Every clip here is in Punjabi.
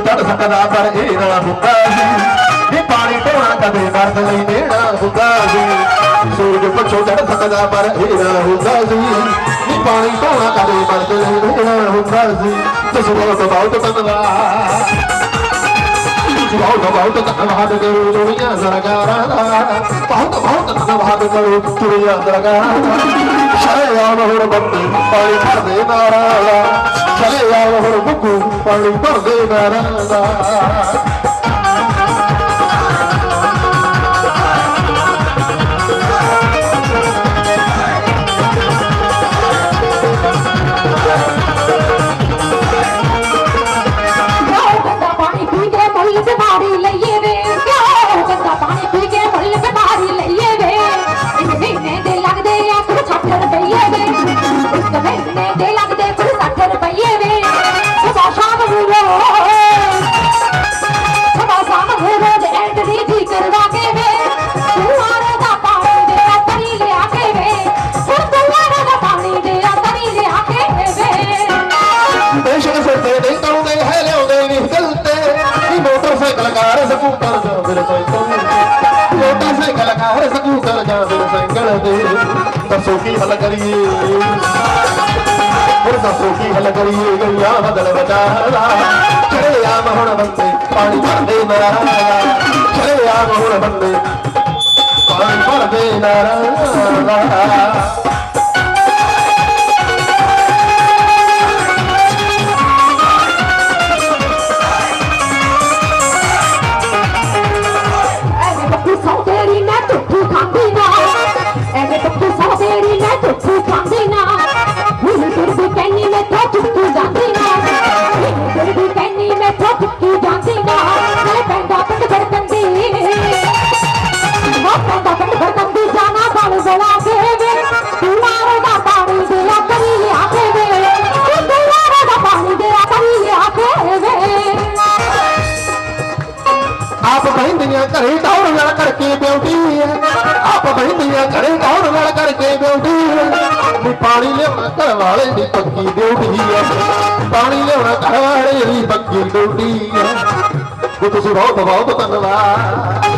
ਥੱਕਦਾ ਪਰ ਇਹ ਨਾ ਹੁੰਦਾ ਸੀ। ਨੀ ਪਾਣੀ ਢੋਣਾ ਕਦੇ ਮਰਦ ਲਈ ਦੇਣਾ ਹੁੰਦਾ ਸੀ। ਸੂਰਜ ਪਛੋ ਚੜ ਥੱਕਦਾ ਪਰ ਇਹ ਨਾ ਹੁੰਦਾ ਸੀ। ਨੀ ਪਾਣੀ ਢੋਣਾ ਕਦੇ ਮਰਦ ਲਈ ਦੇਣਾ ਹੁੰਦਾ ਸੀ। ਜਿਸ ਬਹੁਤ ਬਹੁਤ ਧੰਨਵਾਦ। ਬਹੁਤ ਬਹੁਤ ਧੰਨਵਾਦ ਕਰੋ ਦੁਨੀਆ ਸਰਕਾਰਾਂ ਦਾ। ਬਹੁਤ ਬਹੁਤ ਧੰਨਵਾਦ ਕਰੋ ਦੁਨੀਆ ਸਰਕਾਰਾਂ ਦਾ। ਚਲੇ ਆਉਣ ਹੁਣ ਬੰਦੇ ਪਾਣੀ ਬੁੱਕੂ ਪਾਣੀ ਮੋਟਰਸਾਈਕਲ ਸਕੂਟਰ ਜਾਂ ਫਿਰ ਸਾਈਕਲ ਦੱਸੋ ਕੀ ਹੱਲ ਕਰੀਏ। ਹੁਣ ਦੱਸੋ ਕੀ ਹੱਲ ਕਰੀਏ ਗਈਆਂ ਬਦਲ ਬਚਾਲਾ ਚੜੇ ਆ ਹੁਣ ਬੰਦੇ, ਪਾਣੀ ਭਰਦੇ ਨਾਰਾ ਚੜੇ ਆਮ ਹੁਣ ਬੰਦੇ, ਪਾਣੀ ਭਰਦੇ ਨਾਰਾ ਘਰੇ ਦੌੜ ਨਾਲ ਕਰਕੇ ਬਿਉਟੀ ਆਪ ਬਹਿੰਦੀਆਂ ਘਰੇ ਦੌੜ ਨਾਲ ਕਰਕੇ ਬਿਉਟੀ ਵੀ ਪਾਣੀ ਲਿਆਉਣਾ ਘਰ ਵਾਲੇ ਦੀ ਪੱਕੀ ਡਿਊਟੀ ਹੈ ਪਾਣੀ ਲਿਆਉਣਾ ਘਰ ਵਾਲੇ ਦੀ ਪੱਕੀ ਡਿਊਟੀ ਹੈ ਤੁਸੀਂ ਬਹੁਤ ਬਹੁਤ ਧੰਨਵਾਦ।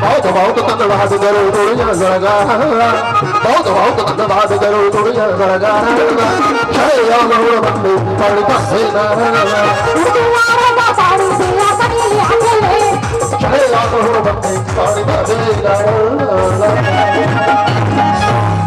ਬਹੁਤ ਬਹੁਤ ਧੰਨਵਾਦ ਕਰੋ ਦੁਨੀਆ ਜ਼ਰਗਾ ਬਹੁਤ ਬਹੁਤ ਧੰਨਵਾਦ ਕਰੋ ਦੁਨੀਆ ਜ਼ਰਗਾ ਚਲੇ ਆਉਣ ਹੁਣ ਬੰਦੇ ਪਾਣੀ ਭਾਸੇ ਨਾ। ਦੁਆਰੇ ਦਾ ਪਾਣੀ ਦੇ